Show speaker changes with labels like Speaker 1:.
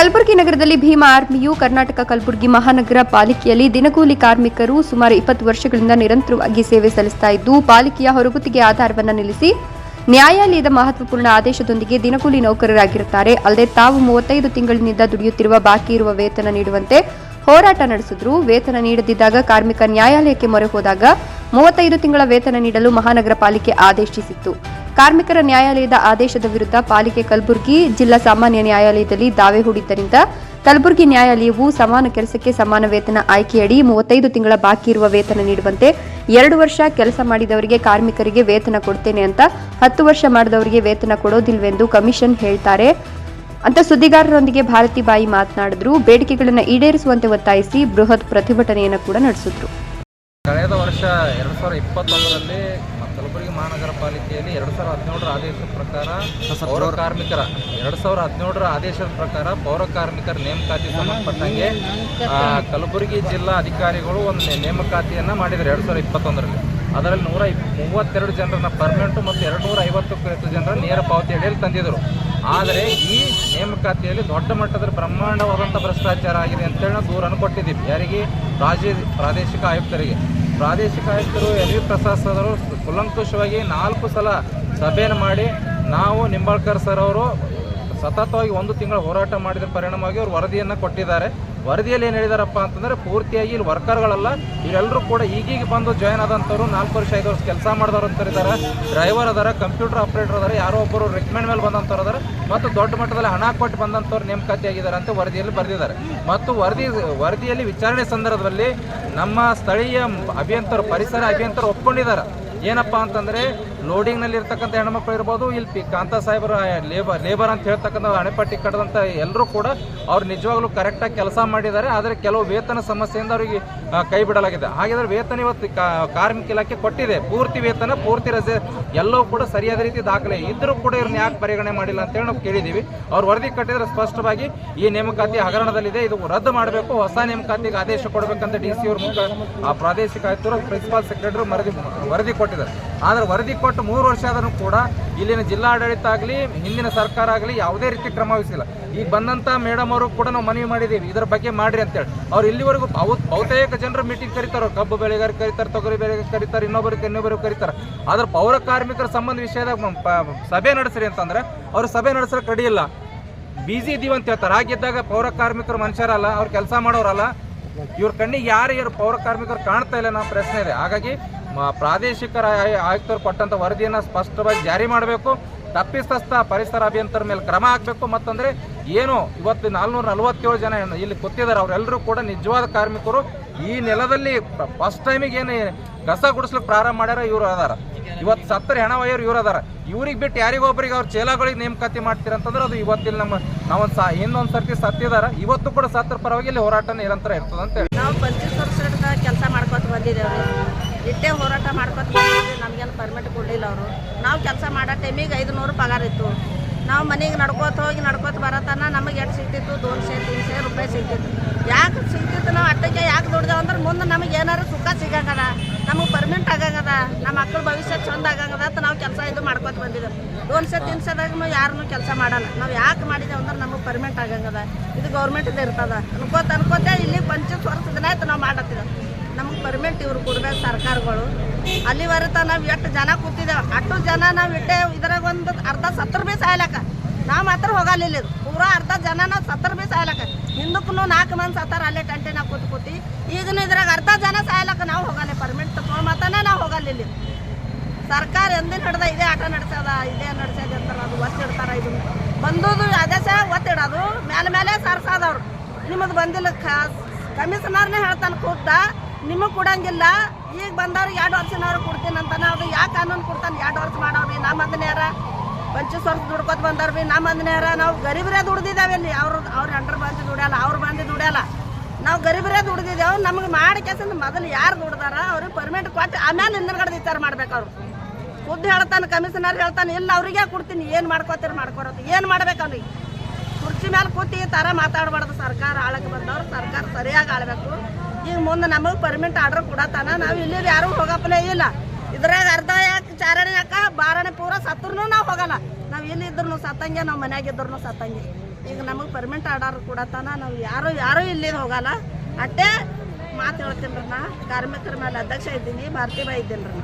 Speaker 1: ಕಲಬುರಗಿ ನಗರದಲ್ಲಿ ಭೀಮಾ ಆರ್ಮಿಯು ಕರ್ನಾಟಕ ಕಲಬುರಗಿ ಮಹಾನಗರ ಪಾಲಿಕೆಯಲ್ಲಿ ದಿನಗೂಲಿ ಕಾರ್ಮಿಕರು ಸುಮಾರು ಇಪ್ಪತ್ತು ವರ್ಷಗಳಿಂದ ನಿರಂತರವಾಗಿ ಸೇವೆ ಸಲ್ಲಿಸ್ತಾ ಇದ್ದು, ಪಾಲಿಕೆಯ ಹೊರಗುತ್ತಿಗೆ ಆಧಾರವನ್ನು ನಿಲ್ಲಿಸಿ ನ್ಯಾಯಾಲಯದ ಮಹತ್ವಪೂರ್ಣ ಆದೇಶದೊಂದಿಗೆ ದಿನಗೂಲಿ ನೌಕರರಾಗಿರುತ್ತಾರೆ. ಅಲ್ಲದೆ ತಾವು ಮೂವತ್ತೈದು ತಿಂಗಳಿನಿಂದ ದುಡಿಯುತ್ತಿರುವ ಬಾಕಿ ಇರುವ ವೇತನ ನೀಡುವಂತೆ ಹೋರಾಟ ನಡೆಸಿದ್ರು. ವೇತನ ನೀಡದಿದ್ದಾಗ ಕಾರ್ಮಿಕ ನ್ಯಾಯಾಲಯಕ್ಕೆ ಮೊರೆ ಹೋದಾಗ ಮೂವತ್ತೈದು ತಿಂಗಳ ವೇತನ ನೀಡಲು ಮಹಾನಗರ ಪಾಲಿಕೆ ಆದೇಶಿಸಿತ್ತು. ಕಾರ್ಮಿಕರ ನ್ಯಾಯಾಲಯದ ಆದೇಶದ ವಿರುದ್ಧ ಪಾಲಿಕೆ ಕಲಬುರಗಿ, ಜಿಲ್ಲಾ ಸಾಮಾನ್ಯ ನ್ಯಾಯಾಲಯದಲ್ಲಿ ದಾವೆ ಹೂಡಿದ್ದರಿಂದ ಕಲಬುರಗಿ ನ್ಯಾಯಾಲಯವು ಸಮಾನ ಕೆಲಸಕ್ಕೆ ಸಮಾನ ವೇತನ ಆಯ್ಕೆಯಡಿ ಮೂವತ್ತೈದು ತಿಂಗಳ ಬಾಕಿ ಇರುವ ವೇತನ ನೀಡುವಂತೆ ಎರಡು ವರ್ಷ ಕೆಲಸ ಮಾಡಿದವರಿಗೆ ಕಾರ್ಮಿಕರಿಗೆ ವೇತನ ಕೊಡ್ತೇನೆ ಅಂತ ಹತ್ತು ವರ್ಷ ಮಾಡಿದವರಿಗೆ ವೇತನ ಕೊಡೋದಿಲ್ವೆಂದು ಕಮಿಷನ್ ಹೇಳ್ತಾರೆ. ಅಂತ ಸುದ್ದಿಗಾರರೊಂದಿಗೆ ಭಾರತಿ ಬಾಯಿ ಮಾತನಾಡಿದ್ರು. ಬೇಡಿಕೆಗಳನ್ನು ಈಡೇರಿಸುವಂತೆ ಒತ್ತಾಯಿಸಿ ಬೃಹತ್ ಪ್ರತಿಭಟನೆಯನ್ನು ಕೂಡ ನಡೆಸಿದ್ರು.
Speaker 2: ಕಳೆದ ವರ್ಷ ಎರಡು ಸಾವಿರದ ಇಪ್ಪತ್ತೊಂದರಲ್ಲಿ ಕಲಬುರಗಿ ಮಹಾನಗರ ಪಾಲಿಕೆಯಲ್ಲಿ ಎರಡು ಸಾವಿರದ ಹದಿನೇಳರ ಆದೇಶದ ಪ್ರಕಾರ ಪೌರ ಕಾರ್ಮಿಕರ ಎರಡು ಸಾವಿರದ ಹದಿನೇಳರ ಆದೇಶದ ಪ್ರಕಾರ ಪೌರ ಕಾರ್ಮಿಕರ ನೇಮಕಾತಿ ಸಂಬಂಧಪಟ್ಟಂಗೆ ಆ, ಕಲಬುರಗಿ ಜಿಲ್ಲಾ ಅಧಿಕಾರಿಗಳು ಒಂದು ನೇಮಕಾತಿಯನ್ನು ಮಾಡಿದ್ದಾರೆ ಎರಡು ಸಾವಿರದ ಇಪ್ಪತ್ತೊಂದರಲ್ಲಿ. ಅದರಲ್ಲಿ ನೂರ ಮೂವತ್ತೆರಡು ಜನರನ್ನ ಪರ್ಮನೆಂಟು ಮತ್ತು ಎರಡು ನೂರ ಐವತ್ತಕ್ಕೂ ಹೆಚ್ಚು ಜನರ ನೇರ ಪಾವತಿ ಅಡಿಯಲ್ಲಿ ತಂದಿದ್ದರು. ಆದರೆ ಈ ನೇಮಕಾತಿಯಲ್ಲಿ ದೊಡ್ಡ ಮಟ್ಟದ ಬ್ರಹ್ಮಾಂಡವಾದಂಥ ಭ್ರಷ್ಟಾಚಾರ ಆಗಿದೆ ಅಂತೇಳಿ ನಾವು ದೂರನ್ನು ಕೊಟ್ಟಿದ್ದೀವಿ. ಯಾರಿಗೆ? ರಾಜ್ಯ ಪ್ರಾದೇಶಿಕ ಆಯುಕ್ತರಿಗೆ. ಪ್ರಾದೇಶಿಕ ಆಯುಕ್ತರು ಎಲ್ ವಿ ಪ್ರಸಾದ್ ಸರ್ ಅವರು ಕುಲಂಕುಷವಾಗಿ ನಾಲ್ಕು ಸಲ ಸಭೆಯನ್ನು ಮಾಡಿ ನಾವು ನಿಂಬಾಳ್ಕರ್ ಸರ್ ಅವರು ಸತತವಾಗಿ ಒಂದು ತಿಂಗಳ ಹೋರಾಟ ಮಾಡಿದ ಪರಿಣಾಮವಾಗಿ ಅವರು ವರದಿಯನ್ನು ಕೊಟ್ಟಿದ್ದಾರೆ. ವರದಿಯಲ್ಲಿ ಏನು ಹೇಳಿದಾರಪ್ಪ ಅಂತಂದರೆ ಪೂರ್ತಿಯಾಗಿ ಇಲ್ಲಿ ವರ್ಕರ್ಗಳಲ್ಲ ಇವರೆಲ್ಲರೂ ಕೂಡ ಈಗೀಗ ಬಂದು ಜಾಯ್ನ್ ಆದಂಥವ್ರು ನಾಲ್ಕು ವರ್ಷ, ಐದು ವರ್ಷ ಕೆಲಸ ಮಾಡಿದವರು ಅಂತ ಇದ್ದಾರೆ ಡ್ರೈವರ್ ಅದಾರ ಕಂಪ್ಯೂಟರ್ ಆಪರೇಟರ್ ಅದಾರ, ಯಾರೋ ಒಬ್ಬರು ರೆಕಮೆಂಡ್ ಮೇಲೆ ಬಂದಂಥವ್ರು ಅದಾರ. ಮತ್ತು ದೊಡ್ಡ ಮಟ್ಟದಲ್ಲಿ ಹಣ ಕೊಟ್ಟು ಬಂದಂಥವ್ರು ನೇಮಕಾತಿ ಆಗಿದ್ದಾರೆ ಅಂತ ವರದಿಯಲ್ಲಿ ಬರೆದಿದ್ದಾರೆ. ಮತ್ತು ವರದಿ, ವರದಿಯಲ್ಲಿ ವಿಚಾರಣೆ ಸಂದರ್ಭದಲ್ಲಿ ನಮ್ಮ ಸ್ಥಳೀಯ ಅಭಿಯಂತರು, ಪರಿಸರ ಅಭಿಯಂತರು ಒಪ್ಕೊಂಡಿದ್ದಾರೆ. ಏನಪ್ಪ ಅಂತಂದರೆ ಲೋಡಿಂಗ್ನಲ್ಲಿ ಇರ್ತಕ್ಕಂಥ ಹೆಣ್ಮಕ್ಳು ಇರ್ಬೋದು, ಇಲ್ಲಿ ಪಿ ಕಾಂತ ಸಾಹೇಬರ ಲೇಬರ್ ಲೇಬರ್ ಅಂತ ಹೇಳ್ತಕ್ಕಂಥ ಅಣೆಪಟ್ಟಿ ಕಟ್ಟದಂತ ಎಲ್ಲರೂ ಕೂಡ ಅವ್ರು ನಿಜವಾಗ್ಲೂ ಕರೆಕ್ಟಾಗಿ ಕೆಲಸ ಮಾಡಿದ್ದಾರೆ. ಆದರೆ ಕೆಲವು ವೇತನ ಸಮಸ್ಯೆಯಿಂದ ಅವರಿಗೆ ಕೈ ಬಿಡಲಾಗಿದೆ. ಹಾಗಿದ್ರೆ ವೇತನ ಇವತ್ತು ಕಾರ್ಮಿಕ ಇಲಾಖೆ ಕೊಟ್ಟಿದೆ. ಪೂರ್ತಿ ವೇತನ, ಪೂರ್ತಿ ರಜೆ ಎಲ್ಲವೂ ಕೂಡ ಸರಿಯಾದ ರೀತಿ ದಾಖಲೆ ಇದ್ರೂ ಕೂಡ ಇವ್ರನ್ನ ಯಾಕೆ ಪರಿಗಣನೆ ಮಾಡಿಲ್ಲ ಅಂತೇಳಿ ನಾವು ಕೇಳಿದ್ದೀವಿ ಅವ್ರು ವರದಿ ಕಟ್ಟಿದ್ರೆ ಸ್ಪಷ್ಟವಾಗಿ ಈ ನೇಮಕಾತಿ ಹಗರಣದಲ್ಲಿದೆ, ಇದು ರದ್ದು ಮಾಡಬೇಕು. ಹೊಸ ನೇಮಕಾತಿಗೆ ಆದೇಶ ಕೊಡಬೇಕಂತ ಡಿ ಸಿ ಅವ್ರ ಮುಖ ಆ ಪ್ರಾದೇಶಿಕ ಆಯುಕ್ತರು, ಪ್ರಿನ್ಸಿಪಾಲ್ ಸೆಕ್ರೆಟರಿ ವರದಿ ವರದಿ ಕೊಟ್ಟಿದ್ದಾರೆ. ಆದರೆ ವರದಿ ಕೊಟ್ಟು ಮೂರು ವರ್ಷ ಆದರೂ ಕೂಡ ಇಲ್ಲಿನ ಜಿಲ್ಲಾಡಳಿತ ಆಗಲಿ, ಹಿಂದಿನ ಸರ್ಕಾರ ಆಗಲಿ ಯಾವುದೇ ರೀತಿ ಕ್ರಮ ವಹಿಸಿಲ್ಲ. ಈಗ ಬಂದಂಥ ಮೇಡಮ್ ಅವರು ಕೂಡ ನಾವು ಮನವಿ ಮಾಡಿದ್ದೀವಿ. ಇದರ ಬಗ್ಗೆ ಮಾಡ್ರಿ ಅಂತೇಳಿ. ಅವ್ರು ಇಲ್ಲಿವರೆಗೂ ಬಹು, ಬಹುತೇಕ ಜನರು ಮೀಟಿಂಗ್ ಕರೀತಾರೆ. ಕಬ್ಬು ಬೆಳೆಗಾರ ಕರೀತಾರೆ, ತೊಗರಿ ಬೆಳೆಗಾರ ಕರೀತಾರೆ, ಇನ್ನೊಬ್ಬರಿಗೆ ಇನ್ನೊಬ್ಬರಿಗೆ ಕರೀತಾರೆ. ಆದ್ರೆ ಪೌರ ಕಾರ್ಮಿಕರ ಸಂಬಂಧ ವಿಷಯದಾಗ ಸಭೆ ನಡೆಸ್ರಿ ಅಂತಂದ್ರೆ ಅವ್ರು ಸಭೆ ನಡೆಸೋಕೆ ಕಡಿಯಿಲ್ಲ ಇಲ್ಲ. ಇದೀವಿ ಅಂತ ಹೇಳ್ತಾರೆ. ಆಗಿದ್ದಾಗ ಪೌರ ಕಾರ್ಮಿಕರು ಮನುಷ್ಯರಲ್ಲ, ಅವ್ರು ಕೆಲಸ ಮಾಡೋರಲ್ಲ. ಇವ್ರ ಕಣ್ಣಿಗೆ ಯಾರು ಯಾರು ಪೌರ ಕಾರ್ಮಿಕರು ಕಾಣ್ತಾ ಇಲ್ಲ ಅನ್ನೋ ಪ್ರಶ್ನೆ ಇದೆ. ಹಾಗಾಗಿ ಪ್ರಾದೇಶಿಕ ಆಯು- ಆಯುಕ್ತರು ಕೊಟ್ಟಂಥ ವರದಿಯನ್ನು ಸ್ಪಷ್ಟವಾಗಿ ಜಾರಿ ಮಾಡಬೇಕು. ತಪ್ಪಿಸ್ತಸ್ಥ ಪರಿಸರ ಅಭಿಯಂತರ ಮೇಲೆ ಕ್ರಮ ಆಗಬೇಕು ಮತ್ತಂದ್ರೆ ಏನು ಇವತ್ತು ನಾಲ್ನೂರ ನಲವತ್ತೇಳು ಜನ ಇಲ್ಲಿ ಕೂತಿದ್ದಾರೆ. ಅವರೆಲ್ಲರೂ ಕೂಡ ನಿಜವಾದ ಕಾರ್ಮಿಕರು. ಈ ನೆಲದಲ್ಲಿ ಫಸ್ಟ್ ಟೈಮಿಗೆ ಏನು ಕಸ ಗುಡಿಸ್ಲಿಕ್ಕೆ ಪ್ರಾರಂಭ ಮಾಡ್ಯಾರ ಇವರು ಅದಾರ. ಇವತ್ತು ಸತ್ತರ ಹೆಣ ಒಯ್ಯೋರು ಇವ್ರು ಅದಾರ. ಇವ್ರಿಗೆ ಬಿಟ್ಟು ಯಾರಿಗೊಬ್ಬರಿಗೆ ಅವ್ರ ಚೇಲಾಗಳಿಗೆ ನೇಮಕಾತಿ ಮಾಡ್ತೀರಂತಂದ್ರೆ ಅದು ಇವತ್ತಿಲ್ಲಿ ನಮ್ಮ, ನಾವೊಂದು ಸಾ, ಇನ್ನೊಂದು ಸರ್ತಿ ಸತ್ತಿದಾರ ಇವತ್ತು ಕೂಡ ಸತ್ತರ ಪರವಾಗಿ ಇಲ್ಲಿ ಹೋರಾಟ ನಿರಂತರ ಇರ್ತದೆ ಅಂತ
Speaker 3: ನಾವು ಕೆಲಸ ಮಾಡ್ಕೊತ ಬಂದಿದ್ದೇವೆ ಇಟ್ಟೇ ಹೋರಾಟ ಮಾಡ್ಕೊತ ನಮಗೇನು ಪರ್ಮಿಟ್ ಕೊಡಲಿಲ್ಲ ಅವರು. ನಾವು ಕೆಲಸ ಮಾಡೋ ಟೈಮಿಗೆ ಐದು ನೂರು ಪಗಾರ ಇತ್ತು. ನಾವು ಮನೆಗೆ ನಡ್ಕೋತ ಹೋಗಿ ನಡ್ಕೋತ ಬರತನ ನಮಗೆ ಎಷ್ಟು ಸಿಗ್ತಿತ್ತು? ದೋನ್ಸೆ, ತೀನ್ಸೆ ರೂಪಾಯಿ ಸಿಗ್ತಿತ್ತು. ಯಾಕೆ ಸಿಗ್ತಿತ್ತು ನಾವು ಅಟ್ಟಕ್ಕೆ ಯಾಕೆ ದುಡ್ದೇವು ಅಂದ್ರೆ ಮುಂದೆ ನಮಗೆ ಏನಾರು ಸುಖ ಸಿಗಂಗದ. ನಮಗೆ ಪರ್ಮನೆಂಟ್ ಆಗಂಗದ. ನಮ್ಮ ಮಕ್ಕಳ ಭವಿಷ್ಯ ಚಂದ ಆಗಂಗದ ಅಂತ ನಾವು ಕೆಲಸ ಇದು ಮಾಡ್ಕೋತ ಬಂದಿದ್ದೇವೆ. ದೋನ್ಸೆ ತಿನ್ಸದಾಗ ಯಾರನ್ನೂ ಕೆಲಸ ಮಾಡಲ್ಲ. ನಾವು ಯಾಕೆ ಮಾಡಿದ್ದೇವೆ ಅಂದ್ರೆ ನಮಗೆ ಪರ್ಮನೆಂಟ್ ಆಗಂಗದ. ಇದು ಗೌರ್ಮೆಂಟ್ದು ಇರ್ತದ. ಅನ್ಕೋತ, ಅನ್ಕೋತೆ ಇಲ್ಲಿ ಪಂಚ ವರ್ಷ ದಿನ ಆಯ್ತು ನಾವು ಮಾಡತ್ತಿದ್ದೇವೆ ನಮಗೆ ಪರ್ಮಿಟ್ ಇವ್ರು ಕೊಡ್ಬೇಕು ಸರ್ಕಾರಗಳು. ಅಲ್ಲಿವರೆತ ನಾವು ಎಷ್ಟು ಜನ ಕೂತಿದ್ದೇವೆ? ಅಷ್ಟು ಜನ ನಾವು ಇಟ್ಟೆ ಇದ್ರಾಗ ಒಂದು ಅರ್ಧ ಸತ್ತರ ಬಿ ಸಾಯ್ಲಕ್ಕ. ನಾವು ಮಾತ್ರ ಹೋಗಲಿಲ್ಲ ಇದು. ಪೂರಾ ಅರ್ಧ ಜನ ನಾವು ಸತ್ತರ ಬಿ ಸಾಯ್ಲಕ್ಕ. ಹಿಂದಕ್ಕೂ ನಾಲ್ಕು ಮಂದಿ ಸತ್ತಾರ ಅಲ್ಲೇ ಟಂಟೆ ನಾವು ಕೂತ್ ಕೂತಿ. ಈಗಿನ ಇದ್ರಾಗ ಅರ್ಧ ಜನ ಸಾಯ್ಲಕ್ಕ ನಾವು ಹೋಗಲ್ಲ. ಪರ್ಮಿಟ್ ತಗೊಂಡ್ ಮಾತಾನೆ ನಾವು ಹೋಗಲಿಲ್ಲ. ಸರ್ಕಾರ ಎಂದಿನ ಹಿಡ್ದ ಇದೇ ಆಟ ನಡೆಸದ, ಇದೇ ನಡೆಸೋದು ಅಂತಾರೆ, ಅದು ಒತ್ತಿಡ್ತಾರೆ ಇದು ಅದೇ ಸಹ ಒತ್ತಿಡೋದು ಮೇಲೆ ಮೇಲೆ ಸರ್ಸಾದವ್ರು ನಿಮ್ಮದು ಬಂದಿಲ್ಲ. ಕಮಿಷನರ್ನೇ ಹೇಳ್ತಾನೆ ಕೂತ ನಿಮಗೆ ಕೊಡಂಗಿಲ್ಲ. ಈಗ ಬಂದವ್ರು ಎರಡು ವರ್ಷನವ್ರು ಕೊಡ್ತೀನಿ ಅಂತಾನೆ ಅದು ಯಾಕೆ ಕಾನೂನು ಕೊಡ್ತಾನೆ ಎರಡು ವರ್ಷ ಮಾಡವ್ರಿ ನಮ್ಮ ಅದನ್ನೇರ ಪಂಚಸ್ ವರ್ಷ ದುಡ್ಕೊತ ಬಂದವ್ರು ಭೀ ನಮ್ಮ ಅದನ್ನೇರ ನಾವು ಗರೀಬರೇ ದುಡ್ದಿದ್ದಾವೆ ಅಲ್ಲಿ ಅವ್ರು ಅವ್ರ ಹೆಂಡ್ರು ಬಂದು ದುಡಿಯಲ್ಲ, ಅವ್ರು ಬಂದು ದುಡಿಯಲ್ಲ. ನಾವು ಗರೀಬರೇ ದುಡ್ದಿದ್ದೇವೆ ನಮಗೆ ಮಾಡಿ ಮೊದಲು ಯಾರು ದುಡ್ದಾರ ಅವ್ರಿಗೆ ಪರ್ಮಿಟ್ ಕೊಟ್ಟು ಆಮೇಲೆ ಹಿಂದಿನ ವಿಚಾರ ಮಾಡ್ಬೇಕು ಅವ್ರು. ಖುದ್ದು ಹೇಳ್ತಾನೆ, ಕಮಿಷನರ್ ಹೇಳ್ತಾನೆ, ಇಲ್ಲ ಅವ್ರಿಗೆ ಕೊಡ್ತೀನಿ. ಏನು ಮಾಡ್ಕೋತೀರಿ ಮಾಡ್ಕೊರೋದು. ಏನು ಮಾಡ್ಬೇಕು ಅವ್ರಿಗೆ? ಕುರ್ಚಿ ಮೇಲೆ ಕೂತಿ ಈ ಥರ ಮಾತಾಡಬಾರ್ದು ಸರ್ಕಾರ ಆಳಕ್ಕೆ ಬಂದವ್ರು. ಸರ್ಕಾರ ಸರಿಯಾಗಿ ಆಳ್ಬೇಕು. ಈಗ ಮುಂದೆ ನಮಗೆ ಪರ್ಮಿಂಟ್ ಆರ್ಡರ್ ಕೊಡತಾನ. ನಾವು ಇಲ್ಲಿ ಯಾರು ಹೋಗಪ್ಪಲೇ ಇಲ್ಲ. ಇದ್ರಾಗ ಅರ್ಧ ಯಾಕೆ ಚಾರಣೆ ಯಾಕ? ಬಾರಣೆ ಪೂರ ಸತ್ರು ನಾವು ಹೋಗಲ್ಲ. ನಾವು ಇಲ್ಲಿ ಇದ್ರು ಸತ್ತಂಗೆ, ನಾವು ಮನ್ಯಾಗ ಇದ್ರು ಸತ್ತಂಗೆ. ಈಗ ನಮಗೆ ಪರ್ಮಿಂಟ್ ಆರ್ಡರ್ ಕೊಡತಾನ. ನಾವು ಯಾರು ಯಾರು ಇಲ್ಲಿ ಹೋಗಲ್ಲ. ಅಟ್ಟೆ ಮಾತು ಹೇಳ್ತೀನಿ ರೀ ನಾ ಕಾರ್ಮಿಕರ ಮೇಲೆ ಅಧ್ಯಕ್ಷ ಇದ್ದೀನಿ, ಭಾರತೀಬಾಯಿ ಇದ್ದೀನಿ ರೀ